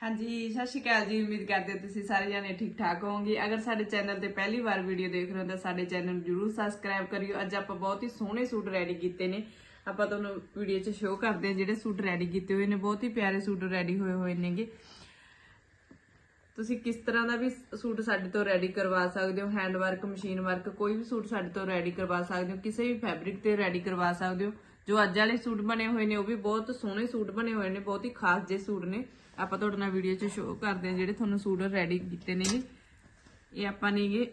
ਹਾਂਜੀ, ਸਤਿ ਸ਼੍ਰੀ ਅਕਾਲ ਜੀ। ਉਮੀਦ ਕਰਦੇ ਹਾਂ ਤੁਸੀਂ ਸਾਰੇ ਜਾਨੇ ਠੀਕ ਠਾਕ ਹੋਵੋਗੇ। ਅਗਰ ਸਾਡੇ ਚੈਨਲ ਤੇ ਪਹਿਲੀ ਵਾਰ ਵੀਡੀਓ ਦੇਖ ਰਹੇ ਹੋ ਤਾਂ ਸਾਡੇ ਚੈਨਲ ਨੂੰ ਜਰੂਰ ਸਬਸਕ੍ਰਾਈਬ ਕਰਿਓ। ਅੱਜ ਆਪਾਂ ਬਹੁਤ ਹੀ ਸੋਹਣੇ ਸੂਟ ਰੈਡੀ ਕੀਤੇ ਨੇ। ਆਪਾਂ ਤੁਹਾਨੂੰ ਵੀਡੀਓ 'ਚ ਸ਼ੋਅ ਕਰਦੇ ਹਾਂ ਜਿਹੜੇ ਸੂਟ ਰੈਡੀ ਕੀਤੇ ਹੋਏ ਨੇ। ਬਹੁਤ ਹੀ ਪਿਆਰੇ ਸੂਟ ਰੈਡੀ ਹੋਏ ਹੋਏ ਨੇਗੇ। ਤੁਸੀਂ ਕਿਸ ਤਰ੍ਹਾਂ ਦਾ ਵੀ ਸੂਟ ਸਾਡੇ ਤੋਂ ਰੈਡੀ ਕਰਵਾ ਸਕਦੇ ਹੋ? ਹੈਂਡ ਵਰਕ ਮਸ਼ੀਨ ਵਰਕ ਕੋਈ ਵੀ ਸੂਟ ਸਾਡੇ ਤੋਂ ਰੈਡੀ ਕਰਵਾ ਸਕਦੇ ਹੋ? ਕਿਸੇ ਵੀ ਫੈਬਰਿਕ ਤੇ ਰੈਡੀ ਕਰਵਾ ਸਕਦੇ ਹੋ? ਜੋ ਅੱਜ ਵਾਲੇ ਸੂਟ ਬਣੇ ਹੋਏ ਨੇ, ਉਹ ਵੀ ਬਹੁਤ ਸੋਹਣੇ ਸੂਟ ਬਣੇ ਹੋਏ ਨੇ, ਬਹੁਤ ਹੀ ਖਾਸ ਜਿਹੇ ਸੂਟ ਨੇ। ਆਪਾਂ ਤੁਹਾਡੇ ਨਾਲ ਵੀਡੀਓ 'ਚ ਸ਼ੋਅ ਕਰਦੇ ਹਾਂ ਜਿਹੜੇ ਤੁਹਾਨੂੰ ਸੂਟ ਰੈਡੀ ਕੀਤੇ ਨੇਗੇ। ਇਹ ਆਪਾਂ ਨੇਗੇ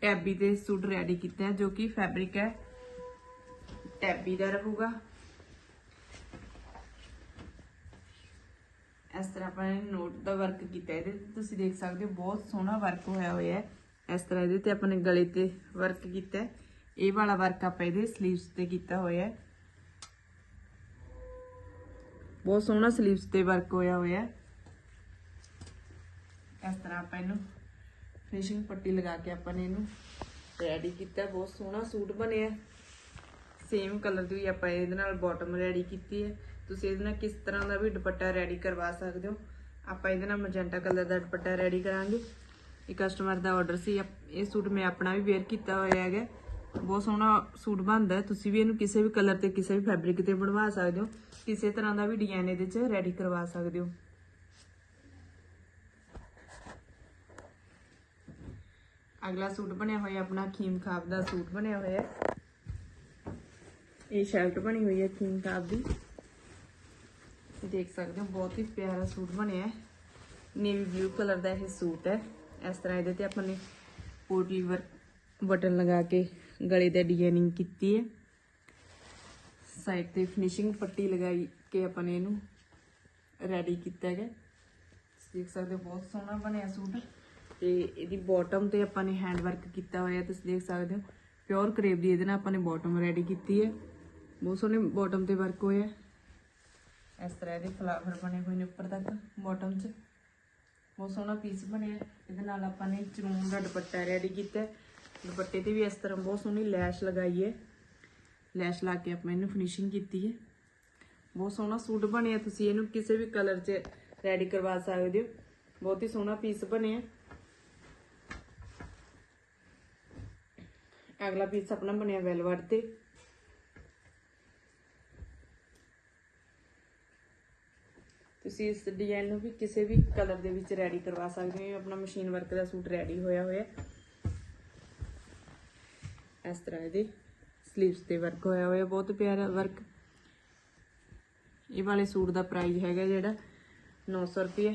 ਟੈਬੀ ਤੇ ਸੂਟ ਰੈਡੀ ਕੀਤੇ ਆ, ਜੋ ਕਿ ਫੈਬਰਿਕ ਹੈ। ਟੈਬੀ ਦਾ ਰਹੂਗਾ। ਇਸ ਤਰ੍ਹਾਂ ਆਪਾਂ ਨੇ ਨੋਟ ਦਾ ਵਰਕ ਕੀਤਾ ਇਹਦੇ ਤੇ। ਤੁਸੀਂ ਦੇਖ ਸਕਦੇ ਹੋ, ਬਹੁਤ ਸੋਹਣਾ ਵਰਕ ਹੋਇਆ ਹੋਇਆ ਹੈ। ਇਸ ਤਰ੍ਹਾਂ ਇਹਦੇ ਤੇ ਆਪਾਂ ਨੇ ਗਲੇ ਤੇ ਵਰਕ ਕੀਤਾ ਇਹ ਵਾਲਾ ਵਰਕ ਆਪਾਂ ਇਹਦੇ 슬ੀਵਸ ਤੇ ਕੀਤਾ ਹੋਇਆ ਹੈ। ਬਹੁਤ ਸੋਹਣਾ ਸਲੀਵਸ ਤੇ ਵਰਕ ਹੋਇਆ ਹੋਇਆ ਇਸ ਤਰ੍ਹਾਂ ਆਪਾਂ ਇਹਨੂੰ ਫਿਨਿਸ਼ਿੰਗ ਪੱਟੀ ਲਗਾ ਕੇ ਆਪਾਂ ਨੇ ਇਹਨੂੰ ਰੈਡੀ ਕੀਤਾ। ਬਹੁਤ ਸੋਹਣਾ ਸੂਟ ਬਣਿਆ ਸੇਮ ਕਲਰ ਦੀ ਆਪਾਂ ਇਹਦੇ ਨਾਲ ਬਾਟਮ ਰੈਡੀ ਕੀਤੀ ਹੈ। ਤੁਸੀਂ ਇਹਦੇ ਨਾਲ ਕਿਸ ਤਰ੍ਹਾਂ ਦਾ ਵੀ ਦੁਪੱਟਾ ਰੈਡੀ ਕਰਵਾ ਸਕਦੇ ਹੋ। ਆਪਾਂ ਇਹਦੇ ਨਾਲ ਮਜੈਂਟਾ ਕਲਰ ਦਾ ਦੁਪੱਟਾ ਰੈਡੀ ਕਰਾਂਗੇ। ਇਹ ਕਸਟਮਰ ਦਾ ਆਰਡਰ ਸੀ। ਇਹ ਸੂਟ ਮੈਂ ਆਪਣਾ ਵੀ ਵੇਅਰ ਕੀਤਾ ਹੋਇਆ ਹੈਗਾ। ਬਹੁਤ ਸੋਹਣਾ ਸੂਟ ਬਣਦਾ ਤੁਸੀਂ ਵੀ ਇਹਨੂੰ ਕਿਸੇ ਵੀ ਕਲਰ ਤੇ, ਕਿਸੇ ਵੀ ਫੈਬਰਿਕ ਤੇ ਬਣਵਾ ਸਕਦੇ ਹੋ। ਕਿਸੇ ਤਰ੍ਹਾਂ ਦਾ ਵੀ ਡਿਜ਼ਾਈਨ ਇਹਦੇ 'ਚ ਰੈਡੀ ਕਰਵਾ ਸਕਦੇ ਹੋ। ਅਗਲਾ ਸੂਟ ਬਣਿਆ ਹੋਇਆ ਆਪਣਾ ਖੀਮ ਖਾਬ ਦਾ ਸੂਟ ਬਣਿਆ ਹੋਇਆ ਇਹ ਸ਼ਰਟ ਬਣੀ ਹੋਈ ਹੈ ਖੀਮ ਖਾਬ ਦੀ। ਦੇਖ ਸਕਦੇ ਹੋ, ਬਹੁਤ ਹੀ ਪਿਆਰਾ ਸੂਟ ਬਣਿਆ ਹੈ। ਨੇਵੀ ਬਲੂ ਕਲਰ ਦਾ ਇਹ ਸੂਟ ਹੈ। ਇਸ ਤਰ੍ਹਾਂ ਇਹਦੇ ਤੇ ਆਪਾਂ ਨੇ ਪੋਟਲੀ ਵਰਕ ਬਟਨ ਲਗਾ ਕੇ ਗਲੇ ਤੇ ਡਿਜ਼ਾਈਨਿੰਗ ਕੀਤੀ ਹੈ। ਸਾਈਡ ਤੇ ਫਿਨਿਸ਼ਿੰਗ ਪੱਟੀ ਲਗਾਈ ਕੇ ਆਪਾਂ ਨੇ ਇਹਨੂੰ ਰੈਡੀ ਕੀਤਾ ਹੈਗਾ। ਤੁਸੀਂ ਦੇਖ ਸਕਦੇ ਹੋ, ਬਹੁਤ ਸੋਹਣਾ ਬਣਿਆ ਸੂਟ। ਤੇ ਇਹਦੀ ਬਾਟਮ ਤੇ ਆਪਾਂ ਨੇ ਹੈਂਡ ਵਰਕ ਕੀਤਾ ਹੋਇਆ ਤੁਸੀਂ ਦੇਖ ਸਕਦੇ ਹੋ। ਪਿਓਰ ਕਰੇਬ ਦੀ ਇਹਦੇ ਨਾਲ ਆਪਾਂ ਨੇ ਬਾਟਮ ਰੈਡੀ ਕੀਤੀ ਹੈ। ਬਹੁਤ ਸੋਹਣੇ ਬਾਟਮ ਤੇ ਵਰਕ ਹੋਇਆ ਹੈ। ਇਸ ਤਰ੍ਹਾਂ ਇਹਦੇ ਫਲਾਵਰ ਬਣੇ ਹੋਏ ਨੇ ਉੱਪਰ ਤੱਕ ਬਾਟਮ 'ਚ। ਬਹੁਤ ਸੋਹਣਾ ਪੀਸ ਬਣਿਆ ਇਹਦੇ ਨਾਲ ਆਪਾਂ ਨੇ ਚਰੂਨ ਦਾ ਦੁਪੱਟਾ ਰੈਡੀ ਕੀਤਾ ਦੁਪੱਟੇ ਤੇ ਵੀ ਇਸ ਤਰ੍ਹਾਂ ਬਹੁਤ ਸੋਹਣੀ ਲੈਸ਼ ਲਗਾਈ ਹੈ। ਲੈਸ਼ ਲਾ ਕੇ ਆਪਾਂ ਇਹਨੂੰ ਫਿਨਿਸ਼ਿੰਗ ਕੀਤੀ ਹੈ। ਬਹੁਤ ਸੋਹਣਾ ਸੂਟ ਬਣਿਆ, ਤੁਸੀਂ ਇਹਨੂੰ ਕਿਸੇ ਵੀ ਕਲਰ 'ਚ ਰੈਡੀ ਕਰਵਾ ਸਕਦੇ ਹੋ। ਬਹੁਤ ਹੀ ਸੋਹਣਾ ਪੀਸ ਬਣਿਆ। ਅਗਲਾ ਪੀਸ ਆਪਣਾ ਬਣਿਆ ਵੈਲਵਟ ਤੇ। ਤੁਸੀਂ ਇਸ ਡਿਜ਼ਾਈਨ ਨੂੰ ਵੀ ਕਿਸੇ ਵੀ ਕਲਰ ਦੇ ਵਿੱਚ ਰੈਡੀ ਕਰਵਾ ਸਕਦੇ ਹੋ। ਆਪਣਾ ਮਸ਼ੀਨ ਵਰਕ ਦਾ ਸੂਟ ਰੈਡੀ ਹੋਇਆ ਹੋਇਆ। ਇਸ ਤਰ੍ਹਾਂ ਇਹਦੇ ਸਲੀਵਸ ਤੇ ਵਰਕ ਹੋਇਆ ਹੋਇਆ, ਬਹੁਤ ਪਿਆਰਾ ਵਰਕ ਇਹ ਵਾਲੇ ਸੂਟ ਦਾ ਪ੍ਰਾਈਸ ਹੈਗਾ ਜਿਹੜਾ 900 ਰੁਪਏ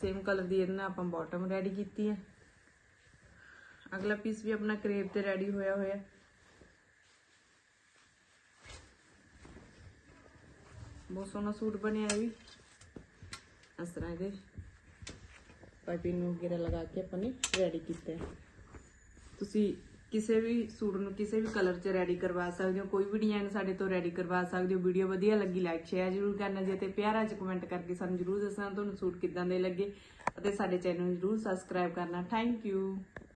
ਸੇਮ ਕਲਰ ਦੀ ਇਹਦੇ ਨਾਲ ਆਪਾਂ ਬਾਟਮ ਰੈਡੀ ਕੀਤੀ ਹੈ। ਅਗਲਾ ਪੀਸ ਵੀ ਆਪਣਾ ਕਰੇਪ ਤੇ ਰੈਡੀ ਹੋਇਆ ਹੋਇਆ। ਬਹੁਤ ਸੋਹਣਾ ਸੂਟ ਬਣਿਆ ਇਹ ਵੀ। ਇਸ ਤਰ੍ਹਾਂ ਇਹਦੇ ਪਾਈਪਿੰਗ ਵਗੈਰਾ ਲਗਾ ਕੇ ਆਪਾਂ ਨੇ ਰੈਡੀ ਕੀਤਾ ਤੁਸੀਂ ਕਿਸੇ ਵੀ ਸੂਟ ਨੂੰ ਕਿਸੇ ਵੀ ਕਲਰ 'ਚ ਰੈਡੀ ਕਰਵਾ ਸਕਦੇ ਹੋ, ਕੋਈ ਵੀ ਡਿਜ਼ਾਈਨ ਸਾਡੇ ਤੋਂ ਰੈਡੀ ਕਰਵਾ ਸਕਦੇ ਹੋ ਵੀਡੀਓ ਵਧੀਆ ਲੱਗੀ ਲਾਈਕ ਸ਼ੇਅਰ ਜ਼ਰੂਰ ਕਰਨਾ ਜੀ ਅਤੇ ਪਿਆਰਾ ਜਿਹਾ ਕਮੈਂਟ ਕਰਕੇ ਸਾਨੂੰ ਜ਼ਰੂਰ ਦੱਸਣਾ ਤੁਹਾਨੂੰ ਸੂਟ ਕਿੱਦਾਂ ਦੇ ਲੱਗੇ ਅਤੇ ਸਾਡੇ ਚੈਨਲ ਨੂੰ ਜ਼ਰੂਰ ਸਬਸਕ੍ਰਾਈਬ ਕਰਨਾ ਥੈਂਕ ਯੂ